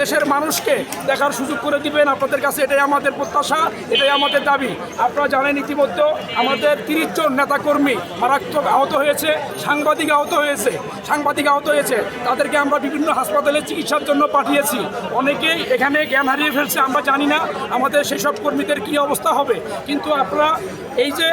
দেশের মানুষকে দেখার সুযোগ করে দিবেন। আপনাদের কাছে এটাই আমাদের প্রত্যাশা, এটাই আমাদের দাবি। আপনারা জানেন ইতিমধ্যে আমাদের তিরিশ জন নেতাকর্মী মারাত্মক আহত হয়েছে, সাংবাদিক আহত হয়েছে, সাংবাদিক আহত হয়েছে। তাদেরকে আমরা বিভিন্ন হাসপাতালে চিকিৎসার জন্য পাঠিয়েছি। অনেকেই এখানে জ্ঞান হারিয়ে ফেলছে, আমরা জানি না আমাদের সেই সব কর্মীদের কী অবস্থা হবে। কিন্তু আপনারা এই যে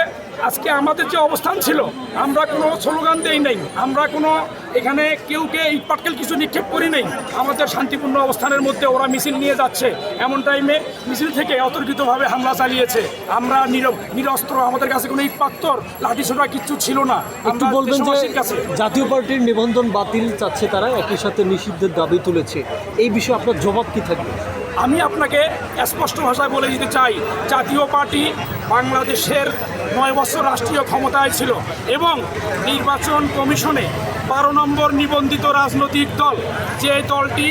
আজকে আমাদের যে অবস্থান ছিল আমরা কোনো স্লোগান দেই নাই। আমরা কোনো এখানে কেউকে ইট পাটকেল কিছু নিক্ষেপ করি নাই। আমাদের শান্তিপূর্ণ অবস্থানের মধ্যে ওরা মিছিল নিয়ে যাচ্ছে। এমন টাইমে মিছিল থেকে অতর্কিতভাবে হামলা চালিয়েছে। আমরা নিরব নিরস্ত্র আমাদের কাছে কোনো ইট পাত্তর লাঠি ছোটা কিচ্ছু ছিল না। একটু বলবেন যে কাছে জাতীয় পার্টির নিবন্ধন বাতিল চাচ্ছে তারা একই সাথে নিষিদ্ধের দাবি তুলেছে। এই বিষয়ে আপনার জবাব কি থাকবে? আমি আপনাকে স্পষ্ট ভাষায় বলে দিতে চাই জাতীয় পার্টি বাংলাদেশের নয় বছর রাষ্ট্রীয় ক্ষমতায় ছিল এবং নির্বাচন কমিশনে বারো নম্বর নিবন্ধিত রাজনৈতিক দল যে দলটি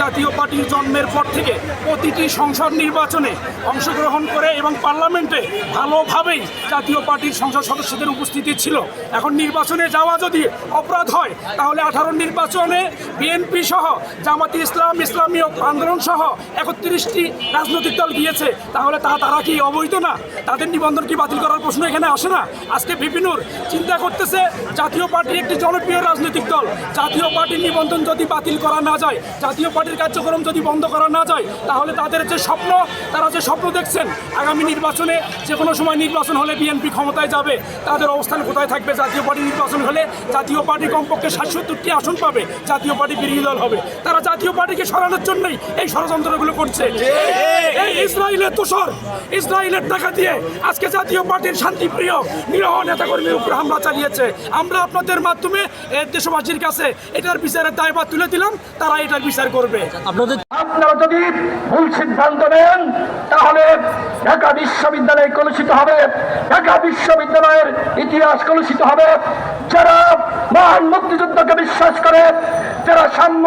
জাতীয় পার্টির জন্মের পর থেকে প্রতিটি সংসদ নির্বাচনে অংশগ্রহণ করে এবং পার্লামেন্টে ভালোভাবেই জাতীয় পার্টির সংসদ সদস্যদের উপস্থিতি ছিল। এখন নির্বাচনে যাওয়া যদি অপরাধ হয়, তাহলে আঠারো নির্বাচনে বিএনপি সহ, জামাতি ইসলাম, ইসলামী আন্দোলন সহ একত্রিশটি রাজনৈতিক দল গিয়েছে। তাহলে তা, তারা কি অবৈধ না? তাদের নিবন্ধন কি বাতিল করার প্রশ্ন এখানে আসে না। আজকে বিপিনুর চিন্তা করতেছে জাতীয় পার্টি একটি জনপ্রিয় রাজনৈতিক দল। জাতীয় পার্টির নিবন্ধন যদি বাতিল করা না যায় জাতীয় পার্টির কার্যক্রম যদি বন্ধ করা না যায় তাহলে তাদের যে স্বপ্ন তারা যে স্বপ্ন দেখছেন আগামী নির্বাচনে যে কোনো সময় নির্বাচন হলে বিএনপি ক্ষমতায় যাবে তাদের অবস্থান কোথায় থাকবে? জাতীয় পার্টি নির্বাচন হলে জাতীয় পার্টি কমপক্ষে ষাট সত্তরটি আসন পাবে জাতীয় পার্টি বিরোধী দল হবে। তারা জাতীয় পার্টিকে সরানোর জন্যই এই ষড়যন্ত্রগুলো করছে। এই ইসরায়েলের তোষর ইসরায়েলের টাকা দিয়ে আজকে জাতীয় পার্টির শান্তিপ্রিয় নিরহ নেতাকর্মীর উপর হামলা চালিয়েছে। আমরা আপনাদের মাধ্যমে দেশবাসীর কাছে এটার বিচারের দায়ভার তুলে দিলাম তারা এটার বিচার করবে। আপনাদের আপনারা যদি ভুল সিদ্ধান্ত নেন তাহলে ঢাকা বিশ্ববিদ্যালয় কলুষিত হবে। ঢাকা বিশ্ববিদ্যালয়ের ইতিহাস কলুষিত হবে। যারা মহান মুক্তিযুদ্ধকে বিশ্বাস করে, যারা সাম্য,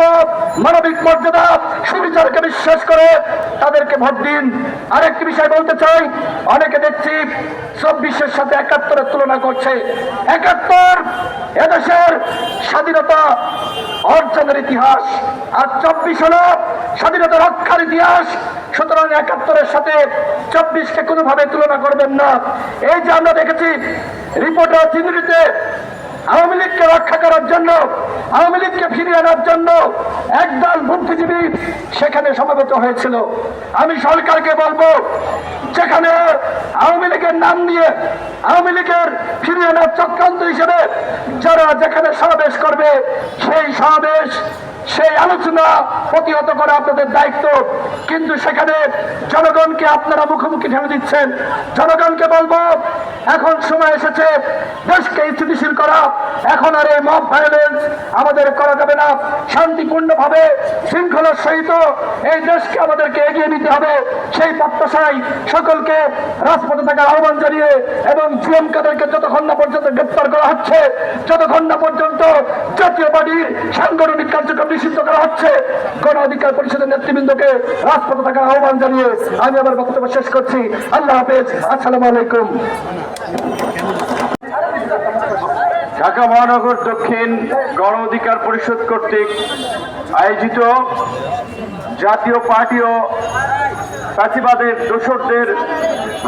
মানবিক মর্যাদা, সুবিচারকে বিশ্বাস করে, তাদেরকে ভোট দিন। আরেকটি বিষয় বলতে চাই, অনেকে দেখছি চব্বিশের সাথে একাত্তরের তুলনা করছে। একাত্তর এদেশের স্বাধীনতা অর্জনের ইতিহাস। আর চব্বিশ হলো স্বাধীনতা রক্ষার ইতিহাস। সুতরাং একাত্তরের সাথে চব্বিশকে কোনোভাবে তুলনা করবেন না। এই যে আমরা দেখেছি, রিপোর্টার চিহ্নিতে আওয়ামী লীগকে রক্ষা করার জন্য, আওয়ামী লীগকে ফিরিয়ে আনার জন্য একদল বুদ্ধিজীবী সেখানে সমবেত হয়েছিল। আমি সরকারকে বলব, যেখানে আওয়ামী লীগের নাম নিয়ে আওয়ামী লীগের ফিরিয়ে আনার চক্রান্ত হিসেবে যারা যেখানে সমাবেশ করবে, সেই সমাবেশ, সেই আলোচনা প্রতিহত করা আপনাদের দায়িত্ব। কিন্তু সেখানে জনগণকে আপনারা মুখোমুখি ঠেলে দিচ্ছেন। জনগণকে বলব এখন সময় এসেছে, দেশকে স্থিতিশীল করা। এখন আর এই মব ভায়োলেন্স আমাদের করা যাবে না। শান্তিপূর্ণভাবে, শৃঙ্খলার সহিত এই দেশকে আমাদেরকে এগিয়ে নিতে হবে। সেই প্রত্যাশায় সকলকে রাজপথে থাকার আহ্বান জানিয়ে এবং জিএম কাদেরকে যতক্ষণ না পর্যন্ত গ্রেপ্তার করা হচ্ছে, যতক্ষণ না পর্যন্ত জাতীয় পার্টির সাংগঠনিক কার্যক্রম নিষিদ্ধ করা হচ্ছে গণ অধিকার পরিষদের নেতৃবৃন্দকে রাজপথে থাকার আহ্বান জানিয়ে আমি আমার বক্তব্য শেষ করছি। আল্লাহ হাফেজ। আসসালামু আলাইকুম। ঢাকা মহানগর দক্ষিণ গণ অধিকার পরিষদ কর্তৃক আয়োজিত জাতীয় পার্টি ও ফাঁসিবাদের দোষরদের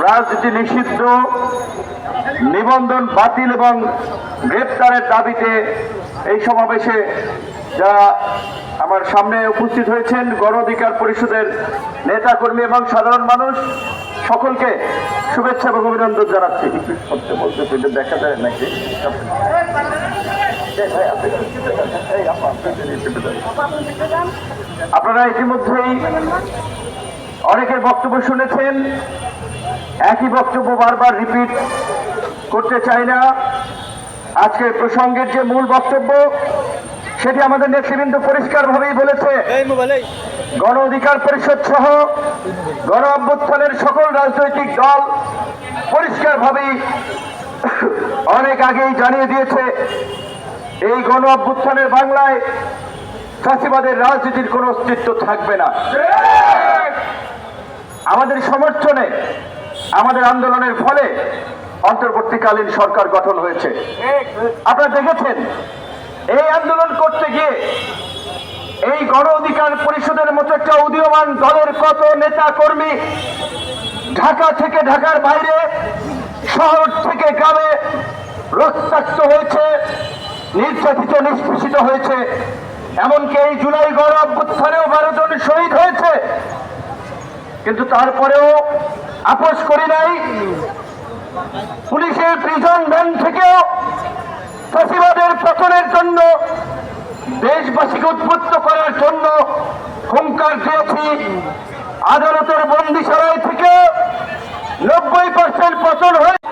রাজনীতি নিষিদ্ধ, নিবন্ধন বাতিল এবং গ্রেপ্তারের দাবিতে এই সমাবেশে যারা আমার সামনে উপস্থিত হয়েছেন গণ অধিকার পরিষদের নেতাকর্মী এবং সাধারণ মানুষ, সকলকে শুভেচ্ছা এবং অভিনন্দন জানাচ্ছি। দেখা যায় নাকি? আপনারা ইতিমধ্যেই অনেকের বক্তব্য শুনেছেন। একই বক্তব্য বারবার রিপিট করতে চাই না। আজকের প্রসঙ্গের যে মূল বক্তব্য সেটি আমাদের নেতৃবৃন্দ পরিষ্কারভাবেই বলেছে। গণ অধিকার পরিষদ সহ গণ অভ্যুত্থানের সকল রাজনৈতিক দল পরিষ্কারভাবেই অনেক আগেই জানিয়ে দিয়েছে এই গণ অভ্যুত্থানের বাংলায় ফাঁসিবাদের রাজনীতির কোনো অস্তিত্ব থাকবে না। আমাদের সমর্থনে আমাদের আন্দোলনের ফলে অন্তর্বর্তীকালীন সরকার গঠন হয়েছে। আপনারা দেখেছেন এই আন্দোলন করতে গিয়ে এই গণ অধিকার পরিষদের মতো একটা বর্তমান দলের কত নেতা কর্মী ঢাকা থেকে ঢাকার বাইরে, শহর থেকে গ্রামে রক্তাক্ত হয়েছে, নির্যাতিত, নিষ্পেষিত হয়েছে। এমনকি এই জুলাই গণ অভ্যুত্থানেও বারো জন শহীদ হয়েছে। কিন্তু তারপরেও আপোষ করি নাই। পুলিশের প্রিজন ভ্যান থেকেও প্রতিবাদের পতনের জন্য দেশবাসীকে উদ্বুদ্ধ করার জন্য হুঙ্কার দিয়েছি আদালতের বন্দিশালায় থেকে নব্বই পার্সেন্ট পচল হয়ে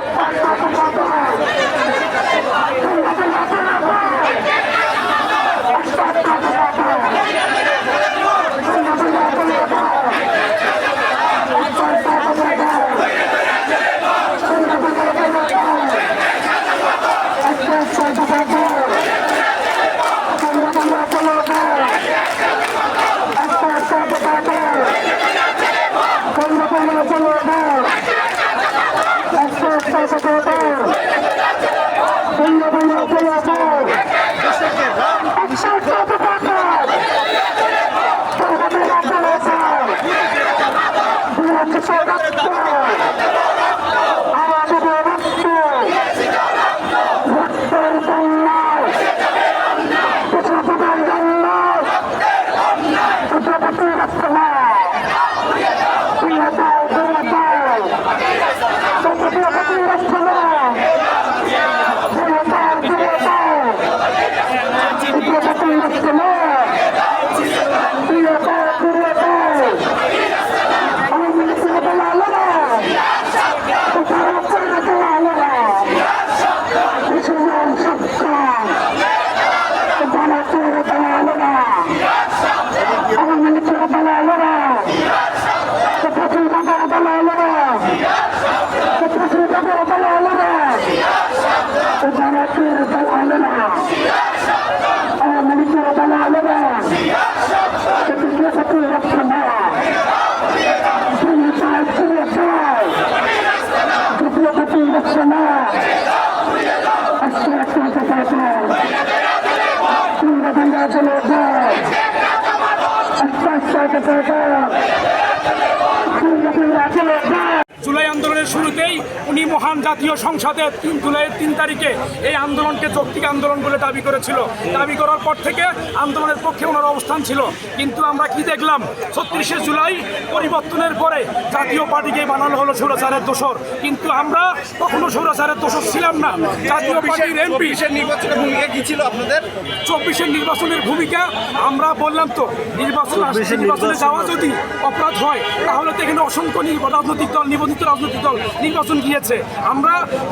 জাতীয় সংসদে তিন জুলাইয়ের তিন তারিখে এই আন্দোলনকে যৌক্তিক আন্দোলন বলে দাবি করেছিল। দাবি করার পর থেকে আন্দোলনের পক্ষে ওনার অবস্থান ছিল। কিন্তু আমরা কি দেখলাম? ছত্রিশে জুলাই পরিবর্তনের পরে জাতীয় পার্টিকে বানানো হলো সৌরাচারের দোষর। কিন্তু আমরা কখনো সৌরাচারের দোষর ছিলাম না। জাতীয় পার্টির এমপি নির্বাচনের ভূমিকা কি ছিল আপনাদের? চব্বিশের নির্বাচনের ভূমিকা আমরা বললাম তো নির্বাচন নির্বাচনে যাওয়া যদি অপরাধ হয় তাহলে তো এখানে অসংখ্য রাজনৈতিক দল নিবন্ধিত রাজনৈতিক দল নির্বাচন গিয়েছে। আমরা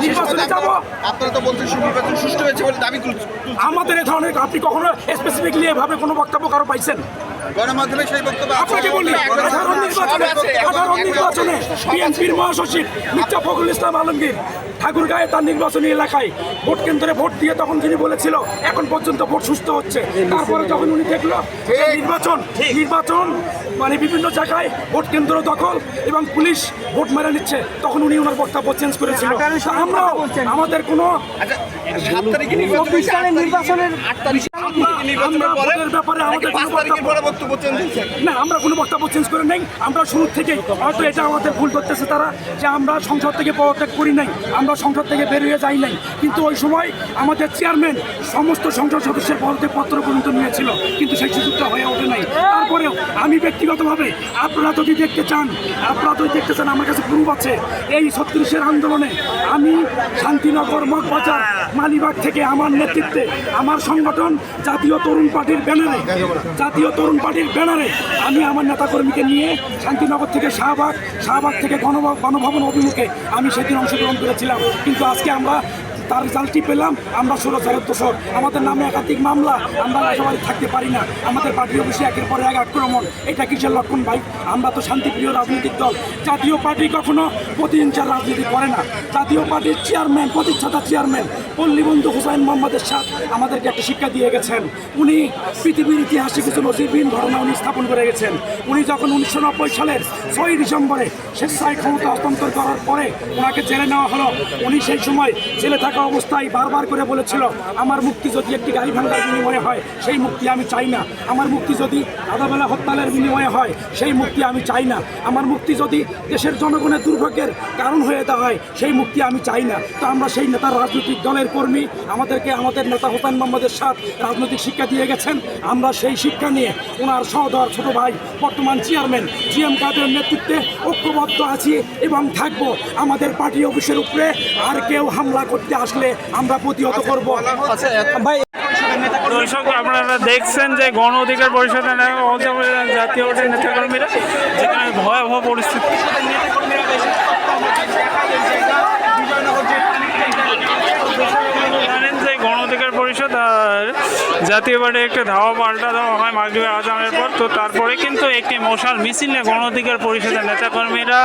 নির্বাচনে যাব। আপনারা তো বলছেন নির্বাচন সুষ্ঠু হয়েছে বলে দাবি তুলছেন। আমাদের এ ধরনের আপনি কখনো স্পেসিফিকলি এভাবে কোনো বক্তব্য কারও পাইছেন? গণমাধ্যমে সেই বক্তব্য আপনাকে বলি সাধারণ নির্বাচনে সাধারণ নির্বাচনে বিএনপির মহাসচিব মির্জা ফখরুল ইসলাম আলমগীর ঠাকুরগাঁয়ে তার নির্বাচনী এলাকায় ভোট কেন্দ্রে ভোট দিয়ে তখন তিনি বলেছিল এখন পর্যন্ত ভোট সুস্থ হচ্ছে। তারপরে যখন উনি দেখল নির্বাচন নির্বাচন মানে বিভিন্ন জায়গায় ভোট কেন্দ্র দখল এবং পুলিশ ভোট মেরে নিচ্ছে তখন উনি ওনার বক্তব্য চেঞ্জ করেছিল। আমরাও আমাদের কোনো আচ্ছা নির্বাচনের আমরা পরে ভোটের ব্যাপারে আমাদের কোনো বক্তব্য- চেঞ্জ না আমরা কোনো বক্তব্য চেঞ্জ করে নেই। আমরা শুরু থেকেই হয়তো এটা আমাদের ভুল করতেছে তারা যে আমরা সংসদ থেকে পদত্যাগ করি নাই আমরা সংসদ থেকে বের হয়ে যাই নাই। কিন্তু ওই সময় আমাদের চেয়ারম্যান সমস্ত সংসদ সদস্যের পদত্যাগ পত্র পর্যন্ত নিয়েছিল কিন্তু সেই সুযোগটা হয়ে ওঠে নাই। তারপরেও আমি ব্যক্তিগতভাবে আপনারা যদি দেখতে চান আপনারা যদি দেখতে চান আমার কাছে প্রুফ আছে এই ছত্রিশের আন্দোলনে আমি শান্তিনগর মগবাজার মালিবাগ থেকে আমার নেতৃত্বে আমার সংগঠন জাতীয় তরুণ পার্টির ব্যানারে, জাতীয় তরুণ পার্টির ব্যানারে আমি আমার নেতাকর্মীকে নিয়ে শান্তিনগর থেকে শাহবাগ শাহবাগ থেকে গণভ- গণভবন অভিমুখে আমি সেদিন অংশগ্রহণ করেছিলাম। কিন্তু আজকে আমরা তার রেজাল্টটি পেলাম। আমরা ষোলোচারের দোষর। আমাদের নামে একাধিক মামলা। আমরা রাজবাড়ি থাকতে পারি না। আমাদের পার্টি অফিসে একের পর এক আক্রমণ। এটা কিসের লক্ষণ ভাই? আমরা তো শান্তিপ্রিয় রাজনৈতিক দল। জাতীয় পার্টি কখনো প্রতিহিংসার রাজনীতি করে না। জাতীয় পার্টির চেয়ারম্যান প্রতিষ্ঠাতা চেয়ারম্যান পল্লীবন্ধু হুসাইন মোহাম্মদের সাথ আমাদেরকে একটা শিক্ষা দিয়ে গেছেন। উনি পৃথিবীর ইতিহাসে কিছু নজিরবিহীন ঘটনা উনি স্থাপন করে গেছেন। উনি যখন উনিশশো নব্বই সালের ছয়ই ডিসেম্বরে স্বেচ্ছায় ক্ষমতা হস্তান্তর করার পরে ওনাকে জেলে নেওয়া হলো, উনি সেই সময় জেলে থাকা থাকা অবস্থায় বারবার করে বলেছিল, আমার মুক্তি যদি একটি গাড়ি ভাঙার বিনিময়ে হয়, সেই মুক্তি আমি চাই না। আমার মুক্তি যদি আদাবেলা হত্যালের বিনিময়ে হয়, সেই মুক্তি আমি চাই না। আমার মুক্তি যদি দেশের জনগণের দুর্ভোগের কারণ হয়ে দাঁড়ায়, সেই মুক্তি আমি চাই না। তো আমরা সেই নেতার রাজনৈতিক দলের কর্মী, আমাদেরকে আমাদের নেতা হোসেন মোহাম্মদের সাথ রাজনৈতিক শিক্ষা দিয়ে গেছেন। আমরা সেই শিক্ষা নিয়ে ওনার সহদর ছোট ভাই, বর্তমান চেয়ারম্যান জি এম কাদের নেতৃত্বে ঐক্যবদ্ধ আছি এবং থাকব। আমাদের পার্টি অফিসের উপরে আর কেউ হামলা করতে আসলে আমরা প্রতিহত করব। আচ্ছা ভাই দর্শক আপনারা দেখছেন যে গণ অধিকার পরিষদের জাতীয় নেতাকর্মীরা যেখানে ভয়াবহ পরিস্থিতি। জানেন যে গণ অধিকার পরিষদ আর জাতীয় পার্টির একটা ধাওয়া পাল্টা দেওয়া হয় মাগরিবের আজানের পর তো তারপরে কিন্তু একটি মশাল মিছিল নিয়ে গণ অধিকার পরিষদের নেতাকর্মীরা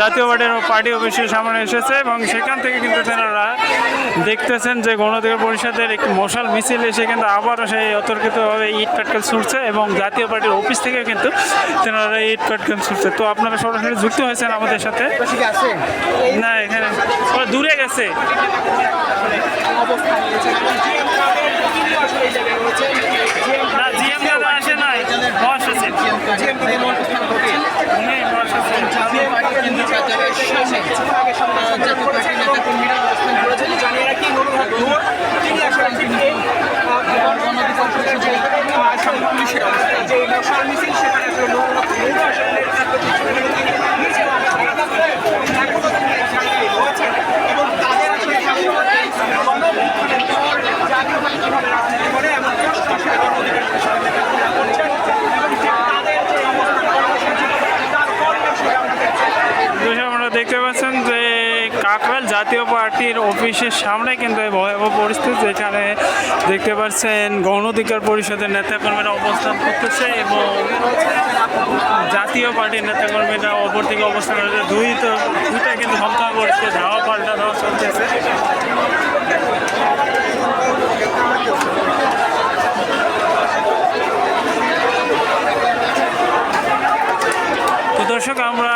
জাতীয় পার্টির পার্টি অফিসের সামনে এসেছে এবং সেখান থেকে কিন্তু তেনারা দেখতেছেন যে গণ অধিকার পরিষদের একটি মশাল মিছিল এসে কিন্তু আবারও সেই অতর্কিতভাবে ইট পাটকেল ছুটছে এবং জাতীয় পার্টির অফিস থেকে কিন্তু তেনারা ইট পাটকেল ছুটছে তো আপনারা সরাসরি যুক্ত হয়েছেন আমাদের সাথে? না, এখানে দূরে গেছে। না জিএম দাদা আসে নাই বস আছে উনি বস আছে দর্শক আপনারা দেখতে পাচ্ছেন যে কাকরাল জাতীয় পার্টির অফিসের সামনে কিন্তু এই ভয়াবহ পরিস্থিতি যেখানে দেখতে পাচ্ছেন গণ অধিকার পরিষদের নেতাকর্মীরা অবস্থান করতেছে এবং জাতীয় পার্টির নেতাকর্মীরা অপর থেকে অবস্থান করছে। দুই তো দুইটা কিন্তু হত্যা করছে, ধাওয়া পাল্টা ধাওয়া চলতেছে। দর্শক, আমরা